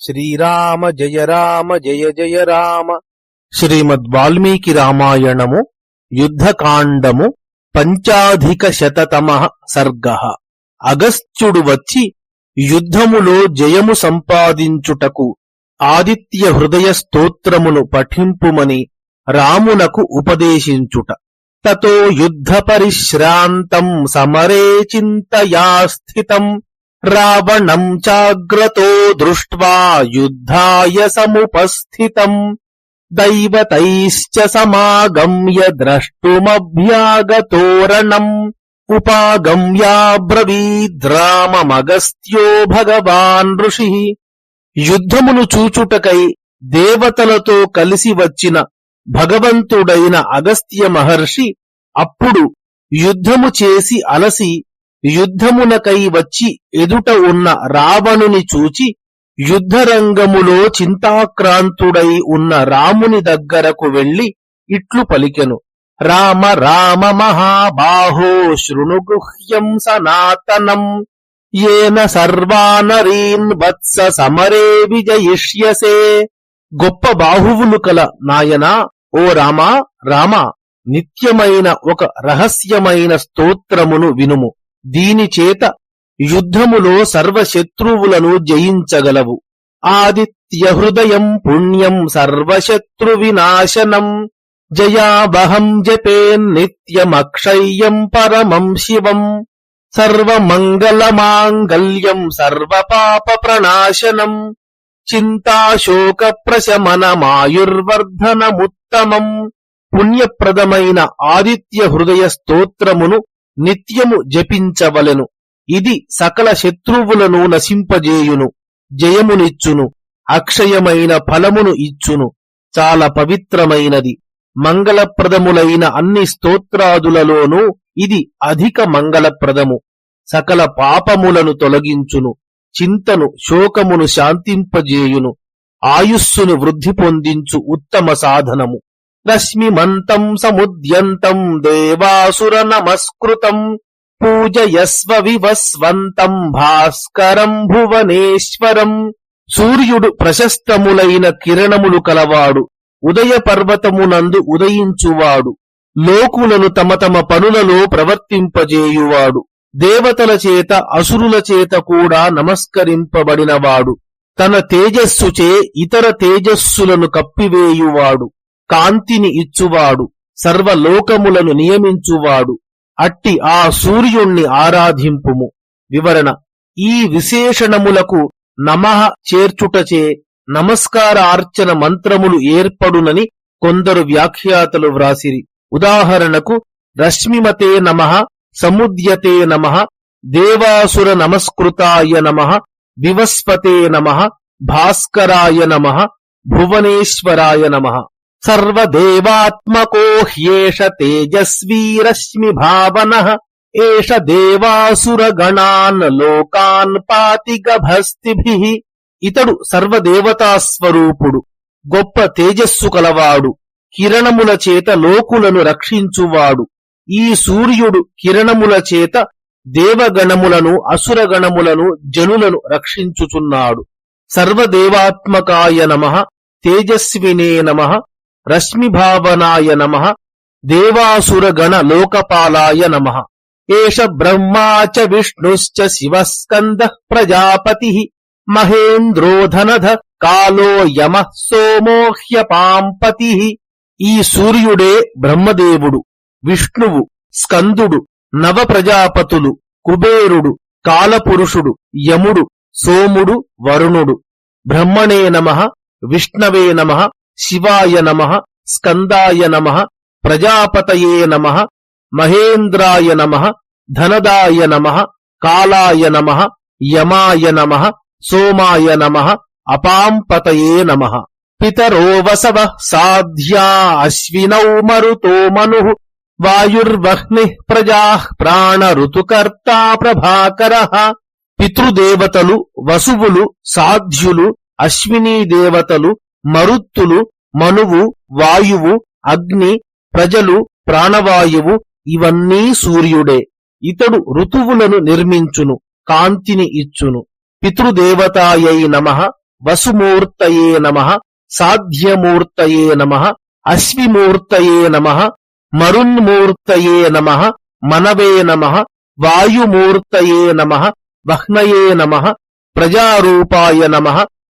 శ్రీరామ జయ రామ జయ జయ రామ. శ్రీమద్ వాల్మీకి రామాయణము యుద్ధకాండము పంచాధిక శతతమ సర్గ. అగస్త్యుడు వచ్చి యుద్ధములో జయము సంపాదించుటకు ఆదిత్య హృదయ స్తోత్రమును పఠింపుమని రామునకు ఉపదేశించుట. తతో యుద్ధ పరిశ్రాంతం సమరే చింతయా స్థితం రావణం చాగ్రతో దృష్ట్వా యుద్ధాయ సముపస్థితం. దైవతైశ్చ సమాగమ్య ద్రష్టుమభ్యాగతోరణం. ఉపాగమ్యాబ్రవీద్రామమగస్త్యో భగవాన్ ఋషి. యుద్ధమును చూచుటకై దేవతలతో కలిసి వచ్చిన భగవంతుడైన అగస్త్య మహర్షి అప్పుడు యుద్ధము చేసి అలసి యుద్ధమునకై వచ్చి ఎదుట ఉన్న రావణుని చూచి యుద్ధరంగములో చింతాక్రాంతుడై ఉన్న రాముని దగ్గరకు వెళ్ళి ఇట్లు పలికెను. రామ రామ మహాబాహో శృణుగృహ్యం సనాతనం. ఏన సర్వానరీన్ వత్స సమరే విజయిష్యసే. గొప్ప బాహువులు కల నాయనా ఓ రామా రామా నిత్యమైన ఒక రహస్యమైన స్తోత్రమును వినుము. దీనిచేత యుద్ధములో సర్వశత్రువులను జయించగలవు. ఆదిత్య హృదయం పుణ్యం సర్వశత్రు వినాశనం జయాబహం జపేన్నిత్యమక్షయ్యం పరమం శివం. సర్వమంగళమాంగల్యం సర్వపాప ప్రణాశనం చింతాశోక ప్రశమనమాయుర్వర్ధనముత్తమం పుణ్యప్రదమైన ఆదిత్య హృదయ స్తోత్రమును నిత్యము జపించవలెను. ఇది సకల శత్రువులను నశింపజేయును జయమునిచ్చును అక్షయమైన ఫలమును ఇచ్చును. చాలా పవిత్రమైనది. మంగళప్రదములైన అన్ని స్తోత్రాదులలోనూ ఇది అధిక మంగళప్రదము. సకల పాపములను తొలగించును చింతను శోకమును శాంతింపజేయును ఆయుస్సును వృద్ధి పొందించు ఉత్తమ సాధనము. రశ్మిమంతం సముద్యంతం దేవాసుర నమస్కృతం పూజయస్వ వివస్వంతం భాస్కరం భువనేశ్వరం సూర్యుడు ప్రశస్తములైన కిరణములు కలవాడు. ఉదయ పర్వతమునందు ఉదయించువాడు. లోకులను తమ తమ పనులలో ప్రవర్తింపజేయువాడు. దేవతల చేత అసురుల చేత కూడా నమస్కరింపబడినవాడు. తన తేజస్సుచే ఇతర తేజస్సులను కప్పివేయువాడు. కాంతిని ఇచ్చువాడు సర్వలోకములను నియమించువాడు. అట్టి ఆ సూర్యుణ్ణి ఆరాధింపుము. వివరణ ఈ విశేషణములకు నమః చేర్చుటచే నమస్కారార్చన మంత్రములు ఏర్పడునని కొందరు వ్యాఖ్యాతలు వ్రాసిరి. ఉదాహరణకు రశ్మిమతే నమ సముద్యతే నమ దేవాసుర నమస్కృతాయ నమ వివస్పతే నమ భాస్కరాయ నమ భువనేశ్వరాయ నమ. సర్వదేవాత్మకో హ్యేష తేజస్వీరశ్మి భావన ఏష దేవాసురగణాన్ లోకాన్ పాతి గభస్తిభి ఇతడు సర్వదేవతాస్వరూపుడు గొప్ప తేజస్సు కలవాడు కిరణముల చేత లోకులను రక్షించువాడు. ఈ సూర్యుడు కిరణముల చేత దేవగణములను అసురగణములను జనులను రక్షించుచున్నాడు. సర్వదేవాత్మకాయ నమ తేజస్వినే నమ రశ్మిభావనాయ నమ దేవాసురగణ లోకపాలాయ నమ ఏష బ్రహ్మా చ విష్ణుశ్చ శివస్కంద ప్రజాపతి మహేంద్రోధనధ కాలో యమ సోమోహ్యపాంపతి ఈ సూర్యుడే బ్రహ్మదేవుడు విష్ణువు స్కందుడు నవ ప్రజాపతులు కుబేరుడు కాలపురుషుడు యముడు సోముడు వరుణుడు బ్రహ్మణే నమ విష్ణవే నమ శివాయ నమ స్కందాయ నమ ప్రజాపతయే నమ మహేంద్రాయ నమ ధనదాయ నమ కాళాయ నమ యమాయ నమ సోమాయ నమ అపాంపతయే నమ. పితరో వసవ సాధ్యా అశ్వినౌ మరుతో మను వాయుర్వహ్ని ప్రజా ప్రాణ ఋతుకర్త ప్రభాకర. పితృదేవతలు వసువులు సాధ్యులు అశ్వినీ దేవతలు మరుత్తులు మనువు వాయువు అగ్ని ప్రజలు ప్రాణవాయువు ఇవన్నీ సూర్యుడే. ఇతడు ఋతువులను నిర్మించును కాంతిని ఇచ్చును. పితృదేవతాయై నమ వసుమూర్తయే నమ సాధ్యమూర్తయే నమ అశ్విమూర్తయే నమ మరున్మూర్తయే నమ మనవే నమ వాయుమూర్తయే నమ వహ్నయే నమ ప్రజారూపాయ నమ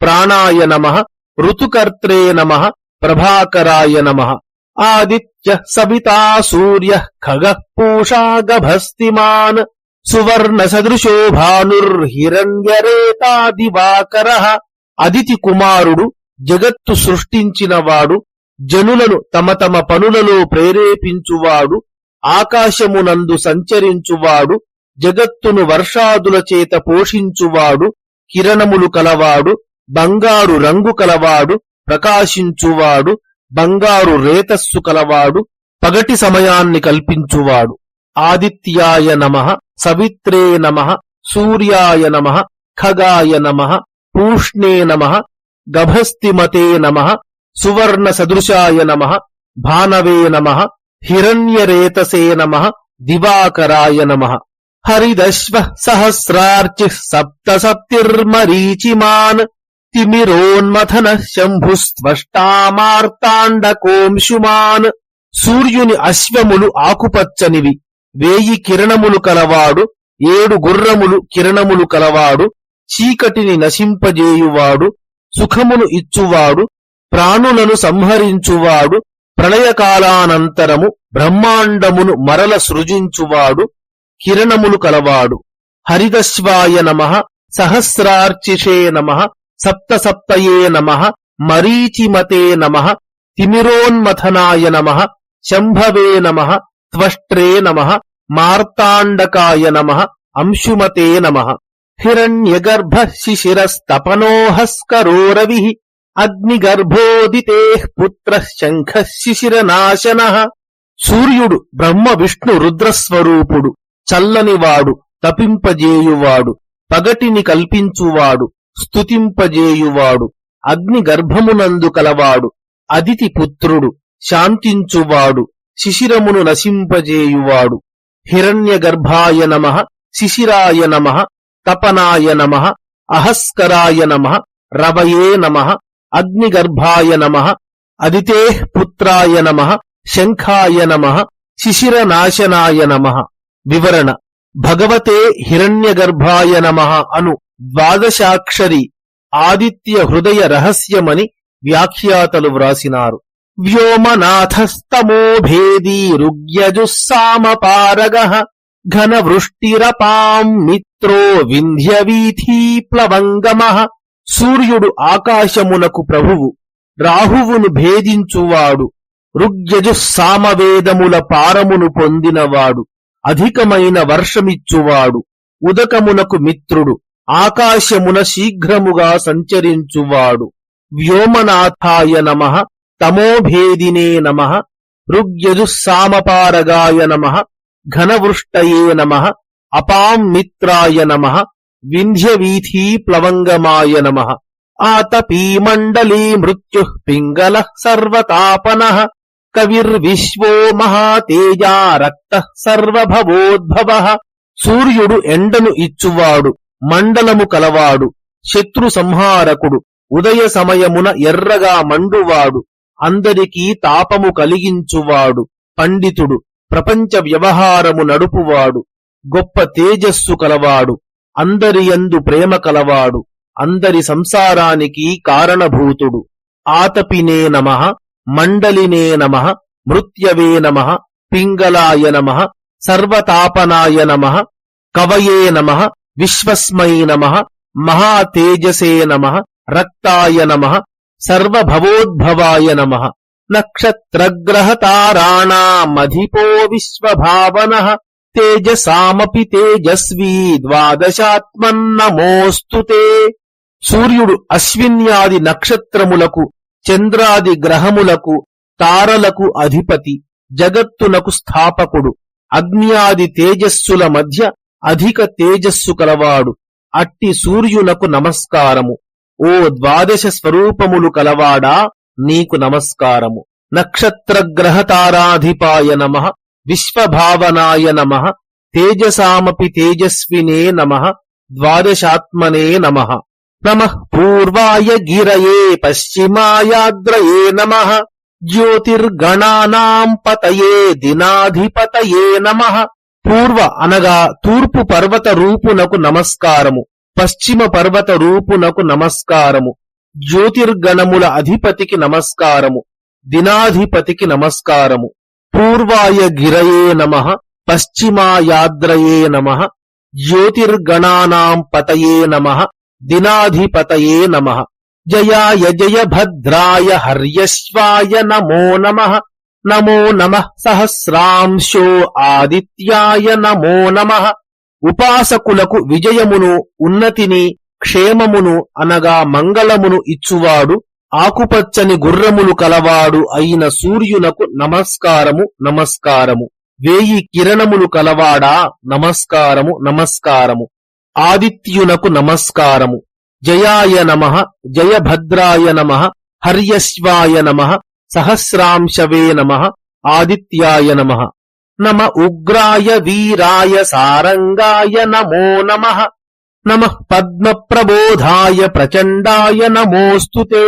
ప్రాణాయ నమ ఋతుకర్త్రే నమ ప్రభాకరాయ నమ ఆదిత్య సవితా సూర్య ఖగ పూషా గభస్తిమాన్ సువర్ణ సదృశో భానుర్హిరణ్యరేతా దివాకర అదితి కుమారుడు జగత్తు సృష్టించినవాడు జనులను తమ తమ పనులలో ప్రేరేపించువాడు ఆకాశమునందు సంచరించువాడు జగత్తును వర్షాదుల చేత పోషించువాడు కిరణములు కలవాడు బంగారు రంగు కలవాడు ప్రకాశించువాడు బంగారు రేతస్సు కలవాడు పగటి సమయాన్ని కల్పించువాడు. ఆదిత్యాయ నమ సవిత్రే నమ సూర్యాయ నమ ఖగాయ నమ పూష్ణే నమ గభస్తిమతే నమ సువర్ణ సదృశాయ నమ భానవే నమ హిరణ్యరేతసే నమ దివాకరాయ నమ. హరిదశ్వ సహస్రార్చి సప్త సప్తిర్మరీచిమాన్ తిమిరోన్మథన శంభుస్త్వష్టామార్తాండకోంశుమాన్. సూర్యుని అశ్వములు ఆకుపచ్చనివి. వేయి కిరణములు కలవాడు ఏడు గుర్రములు కిరణములు కలవాడు చీకటిని నశింపజేయువాడు సుఖమును ఇచ్చువాడు ప్రాణులను సంహరించువాడు ప్రళయకాలానంతరము బ్రహ్మాండమును మరల సృజించువాడు కిరణములు కలవాడు. హరిదశ్వాయ నమ సహస్రార్చిషే నమ సప్త సప్తయే నమ మరీచిమతే నమ తిమిరోన్మథనాయ నమ శంభవే నమ త్వష్ట్రే నమ మార్తాండకాయ నమ అంశుమతే నమ హిరణ్యగర్భ శిశిరస్తపనోహస్కరోరవి అగ్నిగర్భోదితే పుత్ర శంఖ శిశిరనాశన సూర్యుడు బ్రహ్మ విష్ణు రుద్రస్వరూపుడు చల్లనివాడు తపింపజేయువాడు పగటిని కల్పించువాడు స్తుతింపజేయువాడు. అగ్ని గర్భమునందు కలవాడు. అదితి పుత్రుడు శాంతించువాడు. శిశిరమును నశింపజేయువాడు. హిరణ్య గర్భాయ నమ. శిశిరాయ నమ. తపనాయ నమ. అహస్కరాయ నమ. రవయే నమ. అగ్నిగర్భాయ నమ. అదితే పుత్రాయ నమ. శంఖాయ నమ. శిశిరనాశనాయ నమ. వివరణ. భగవతే హిరణ్యగర్భాయ నమ అను ద్వాదశాక్షరి ఆదిత్య హృదయ రహస్యమని వ్యాఖ్యాతలు వ్రాసినారు. వ్యోమనాథస్తమోభేదీ రుగ్యజుస్సామపారగ ఘన వృష్టిరపాం మిత్రో వింధ్యవీథీ ప్లవంగమ సూర్యుడు ఆకాశమునకు ప్రభువు రాహువును భేదించువాడు రుగ్యజు సామవేదముల పారమును పొందినవాడు అధికమైన వర్షమిచ్చువాడు ఉదకమునకు మిత్రుడు ఆకాశమున శీఘ్రముగా సంచరించువాడు. వ్యోమనాథాయ నమ తమోభేదినే నమ ఋగ్యజుస్సామపారగాయ నమ ఘనవృష్టయే నమ అపాం మిత్రాయ నమ వింధ్యవీథీ ప్లవంగమాయ నమ. ఆతపీమండలీ మృత్యు పింగళ సర్వతాపన కవిర్విశ్వో మహాతేజా రక్త సర్వభవోద్భవ సూర్యుడు ఎండను ఇచ్చువాడు. మండలము కలవాడు శత్రు సంహారకుడు ఉదయ సమయమున ఎర్రగా మండువాడు అందరికీ తాపము కలిగించువాడు పండితుడు ప్రపంచ వ్యవహారము నడుపువాడు గొప్ప తేజస్సు కలవాడు అందరియందు ప్రేమ కలవాడు అందరి సంసారానికి కారణభూతుడు. ఆతపినే నమ మండలినే నమ మృత్యవే నమ పింగళాయ నమ సర్వతాపనాయ నమ కవయే నమ విశ్వస్మై నమ మహాతేజసే నమ రక్తాయ నమ సర్వభవోద్భవాయ నమ. నక్షత్రగ్రహతారాణామధిపో విశ్వభావన తేజసామపి తేజస్వీ ద్వాదశాత్మన్నమోస్తు సూర్యుడు అశ్విన్యాది నక్షత్రములకు చంద్రాది గ్రహములకు తారలకు అధిపతి జగత్తునకు స్థాపకుడు అగ్న్యాది తేజస్సుల మధ్య అధిక తేజస్సు కలవాడు అట్టి సూర్యునకు నమస్కారము. ఓ ద్వాదశ స్వరూపములు కలవాడా నీకు నమస్కారము. నక్షత్రగ్రహతారాధిపాయ నమ విశ్వభావనాయ నమ తేజసామపి తేజస్వినే నమ ద్వాదశాత్మనే నమ. నమ పూర్వాయ గిరయే పశ్చిమాయాద్రయే నమ జ్యోతిర్గణానాం పతయే దినాధిపతయే నమ. పూర్వ అనగా తూర్పు పర్వత రూపునకు నమస్కారము పశ్చిమ పర్వత రూపునకు నమస్కారము జ్యోతిర్గణముల అధిపతికి నమస్కారము దినాధిపతికి నమస్కారము. పూర్వాయ గిరయే నమ పశ్చిమాయాద్రయే నమ జ్యోతిర్గణానాం పతయే నమ దినాధిపతయే నమ. జయాయ జయ భద్రాయ హర్యశ్వాయ నమో నమ. నమో నమ సహస్రాంశో ఆదిత్యాయ నమో నమ. ఉపాసకులకు విజయమును ఉన్నతిని క్షేమమును అనగా మంగళమును ఇచ్చువాడు ఆకుపచ్చని గుర్రములు కలవాడు అయిన సూర్యునకు నమస్కారము నమస్కారము. వేయి కిరణములు కలవాడా నమస్కారము నమస్కారము. ఆదిత్యునకు నమస్కారము. జయాయ నమ జయభద్రాయ నమ హర్యశ్వాయ నమ సహస్రాంశవే నమ ఆదిత్యాయ నమ నమ ఉగ్రాయ వీరాయ సారంగాయ నమో నమ నమ పద్మప్రబోధాయ ప్రచండాయ నమోస్తుతే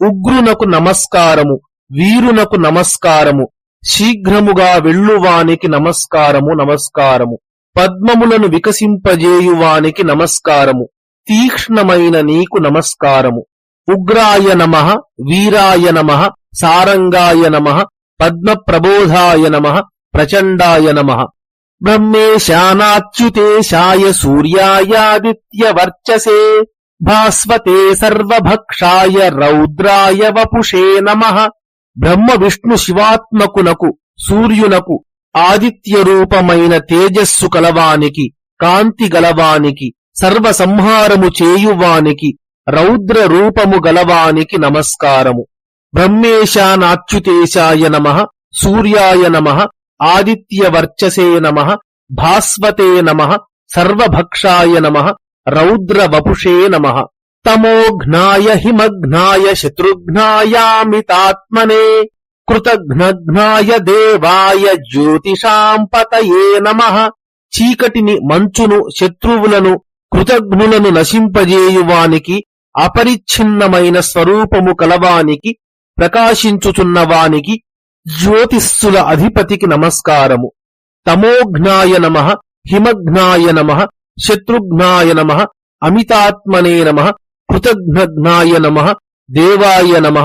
ఉగ్రునకు నమస్కారము వీరునకు నమస్కారము శీఘ్రముగా వెళ్ళువానికి నమస్కారము నమస్కారము పద్మములను వికసింపజేయువానికి నమస్కారము తీక్ష్ణమైన నీకు నమస్కారము. ఉగ్రాయ నమ వీరాయ నమ సారంగాయ నమ పద్మప్రబోధాయ నమ ప్రచండాయ నమ. బ్రహ్మేశానాచ్యుతేశాయ సూర్యాయాదిత్యవర్చసే భాస్వతే సర్వభక్షాయ రౌద్రాయ వపుషే నమ. బ్రహ్మ విష్ణు శివాత్మకునకు సూర్యునకు ఆదిత్య రూపమైన తేజస్సు కలవానికి కాంతి గలవానికి సర్వ సంహారము చేయువానికి రౌద్ర రూపము గలవానికి నమస్కారము. బ్రహ్మేశానాచ్యుతేశాయ నమ సూర్యాయ నమ ఆదిత్యవర్చసే నమ భాస్వతే నమ సర్వభక్షాయ నమ రౌద్రవపుషే నమ తమోఘ్నాయ హిమఘ్నాయ శత్రుఘ్నాయామితాత్మనే కృతఘ్నఘ్నాయ దేవాయ జ్యోతిషాంపతయే నమ చీకటిని మంచును శత్రువులను కృతఘ్నులను నశింపజేయువానికి అపరిచ్ఛిన్నమైన స్వరూపము కలవానికి ప్రకాశించుచున్నవానికి జ్యోతిస్సుల అధిపతికి నమస్కారము. తమోఘ్నాయ నమ హిమఘ్నాయ నమ శత్రుఘ్నాయ నమ అమితాత్మనే నమ కృతఘ్నఘ్నాయ నమ దేవాయ నమ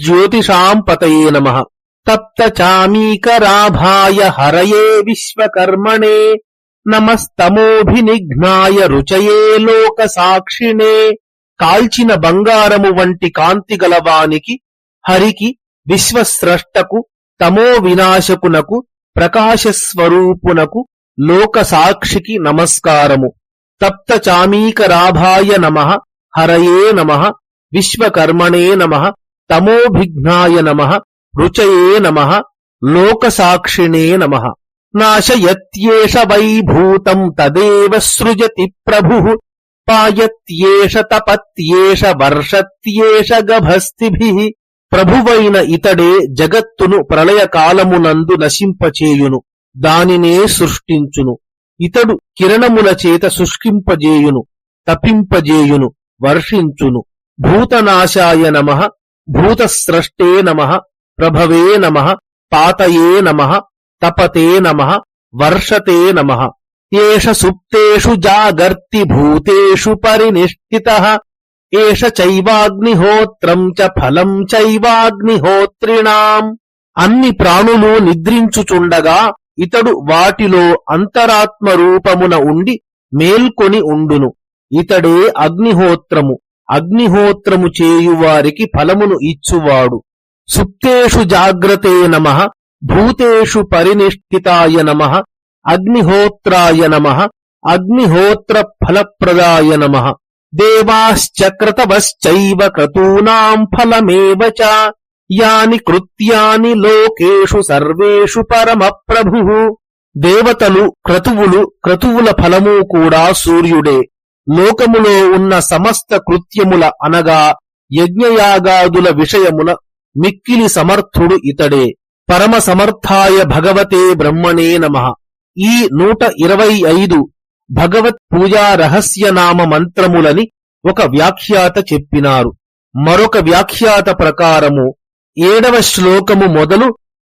జ్యోతిషాంపతయే నమ. తప్తచామీకరాభాయ హరయే విశ్వకర్మణే నమస్తమోభినిఘ్నాయ రుచయే లోక సాక్షిణే కాల్చిన బంగారము వంటి కాంతి గలవానికి హరికి విశ్వస్రష్టకు తమో వినాశకునకు ప్రకాశస్వరూపునకు లోకసాక్షికి నమస్కారము. తప్త చామీకరాభాయ నమ హరయే నమ విశ్వకర్మణే నమ తమోభిఘ్నాయ నమ రుచయే నమ లోకసాక్షిణే నమ. నాశయత్యేష వైభూతం తదేవ సృజతి ప్రభు పాయత్యేష తపత్యేష వర్షత్యేష గభస్తిభిః. ప్రభువైన ఇతడే జగత్తును ప్రళయకాలమునందు నశింపచేయును దానినే సృష్టించును. ఇతడు కిరణముల చేత శుష్కింపజేయును తపింపజేయును వర్షించును. భూతనాశాయ నమ భూతస్రష్టే నమ ప్రభవే నమ పాతయే నమ తపతే నమ వర్షతే నమ. ఏష సుప్తేషు జాగర్తి భూతేషు పరినిష్ఠిత. ఏష చైవాగ్నిహోత్రం చ ఫలం చైవాగ్నిహోత్రిణాం అన్ని ప్రాణులు నిద్రించుచుండగా ఇతడు వాటిలో అంతరాత్మ రూపమున ఉండి మేల్కొని ఉండును. ఇతడే అగ్నిహోత్రము. అగ్నిహోత్రము చేయువారికి ఫలమును ఇచ్చువాడు. సుప్తేషు జాగ్రతే నమ భూతేషు పరినిష్ఠితాయ నమ అగ్నిహోత్రాయ నమ అగ్నిహోత్ర ఫలప్రదాయ నమ। దేవాశ్చ క్రతవశ్చైవ క్రతూనాం ఫలమేవ చ యాని కృత్యాని లోకేషు సర్వేషు పరమ ప్రభు దేవతలు క్రతువులు క్రతువుల ఫలము కూడా సూర్యుడే। లోకములో ఉన్న సమస్త కృత్యముల అనగా యజ్ఞయాగాదుల విషయమున మిక్కిలి సమర్థుడు ఇతడే। పరమ సమర్థాయ భగవతే బ్రహ్మణే నమ। ఈ నూట ఇరవై ఐదు భగవత్ పూజా రహస్యనామ మంత్రములని ఒక వ్యాఖ్యాత చెప్పినారు. మరొక వ్యాఖ్యాత ప్రకారము ఏడవ శ్లోకము మొదలు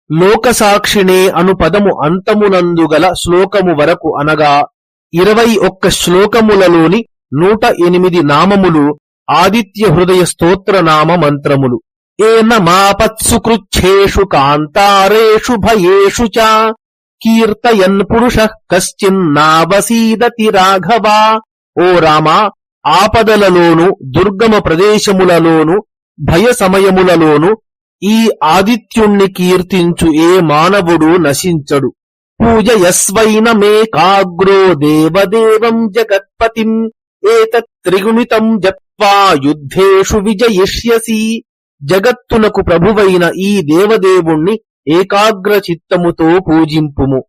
లోకసాక్షిణే అను పదము అంతమునందుగల శ్లోకము వరకు అనగా ఇరవై ఒక్క శ్లోకములలోని నూట ఎనిమిది నామములు ఆదిత్య హృదయ స్తోత్ర నామ మంత్రములు. ఏన మాపత్సుకృచ్ఛేషు కాంతారేషు భయేషు చ కీర్తయన్ పురుష కశ్చిన్నావసీదతి రాఘవా. ఓ రామా ఆపదలలోను దుర్గమ ప్రదేశములలోను భయ సమయములలోను ఈ ఆదిత్యుణ్ణి కీర్తించు ఏ మానవుడు నశించడు. పూజయస్వైన మేకాగ్రో దేవదేవం జగత్పతిం ఏతత్ త్రిగుణితం యుద్ధేషు విజయిష్యసి. జగత్తునకు ప్రభువైన ఈ దేవదేవుణ్ణి ఏకాగ్ర చిత్తముతో పూజింపుము.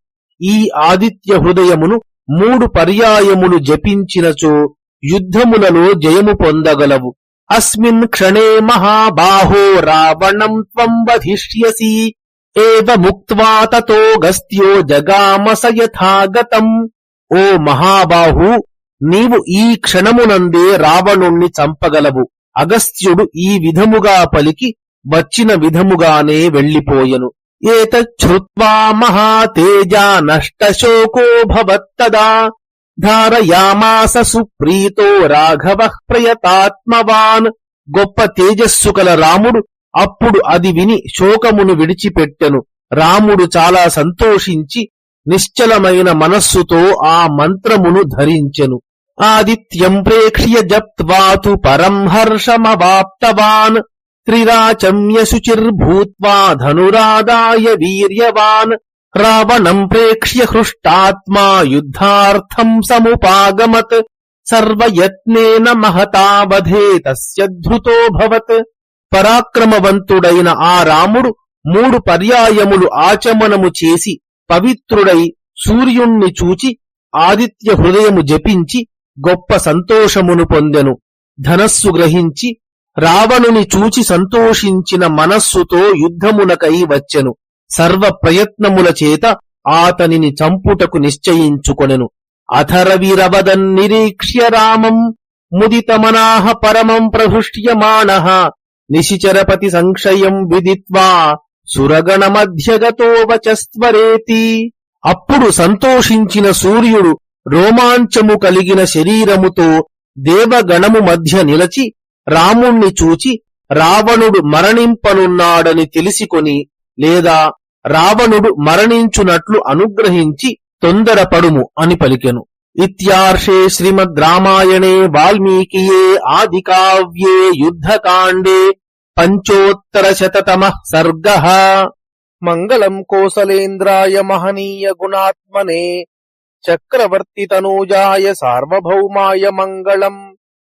ఈ ఆదిత్య హృదయమును మూడు పర్యాయములు జపించినచో యుద్ధములలో జయము పొందగలవు. అస్మిన్ క్షణే మహాబాహో రావణం త్వం వధిష్యసి ఏవ తతో గస్త్యో జగామస యథాగతం. ఓ మహాబాహు నీవు ఈ క్షణమునందే రావణుణ్ణి చంపగలవు. అగస్త్యుడు ఈ విధముగా పలికి వచ్చిన విధముగానే వెళ్ళిపోయెను ఏతచ్చుత్వా మహాతేజా నష్టశోకో భవత్తదా ధారయామాస సుప్రీతో రాఘవ ప్రయతాత్మవాన్ గొప్ప తేజస్సు కల రాముడు అప్పుడు అది విని శోకమును విడిచిపెట్టెను। రాముడు చాలా సంతోషించి నిశ్చలమైన మనస్సుతో ఆ మంత్రమును ధరించెను। ఆదిత్యం ప్రేక్ష్య జప్వాతు పరం హర్షమవాప్తవాన్। త్రిరాచమ్య ధనురాదాయ వీర్యవాన్ రావణం ప్రేక్ష్య హృష్టాత్మా యుద్ధార్థం సముపాగమత్ సర్వయత్నేన మహతావధే తస్య ధృతోభవత్ పరాక్రమవంతుడైన ఆ రాముడు మూడు పర్యాయములు ఆచమనము చేసి పవిత్రుడై సూర్యుణ్ణి చూచి ఆదిత్య హృదయము జపించి గొప్ప సంతోషమును పొందెను। ధనస్సు గ్రహించి రావణుని చూచి సంతోషించిన మనస్సుతో యుద్ధమునకై వచ్చెను. సర్వ ప్రయత్నముల చేత ఆతనిని చంపుటకు నిశ్చయించుకొనెను. అథరవిరవదన్ నిరీక్ష్య రామం ముదితమనాహ పరమం ప్రహృష్యమాణ నిశిచరపతి సంక్షయం విదిత్వా సురగణ మధ్యగతో వచస్వరేతి అప్పుడు సంతోషించిన సూర్యుడు రోమాంచము కలిగిన శరీరముతో దేవగణము మధ్య నిలచి రాముణ్ణి చూచి రావణుడు మరణింపనున్నాడని తెలిసికొని లేదా రావణుడు మరణించునట్లు అనుగ్రహించి తొందరపడుము అని పలికెను. ఇత్యార్షే శ్రీమద్ రామాయణే వాల్మీకియే ఆదికావ్యే యుద్ధకాండే పంచోత్తర శతమ సర్గ. మంగళం కోసలేంద్రాయ మహనీయ గుణాత్మనే చక్రవర్తి తనూజాయ సార్వభౌమాయ మంగళం.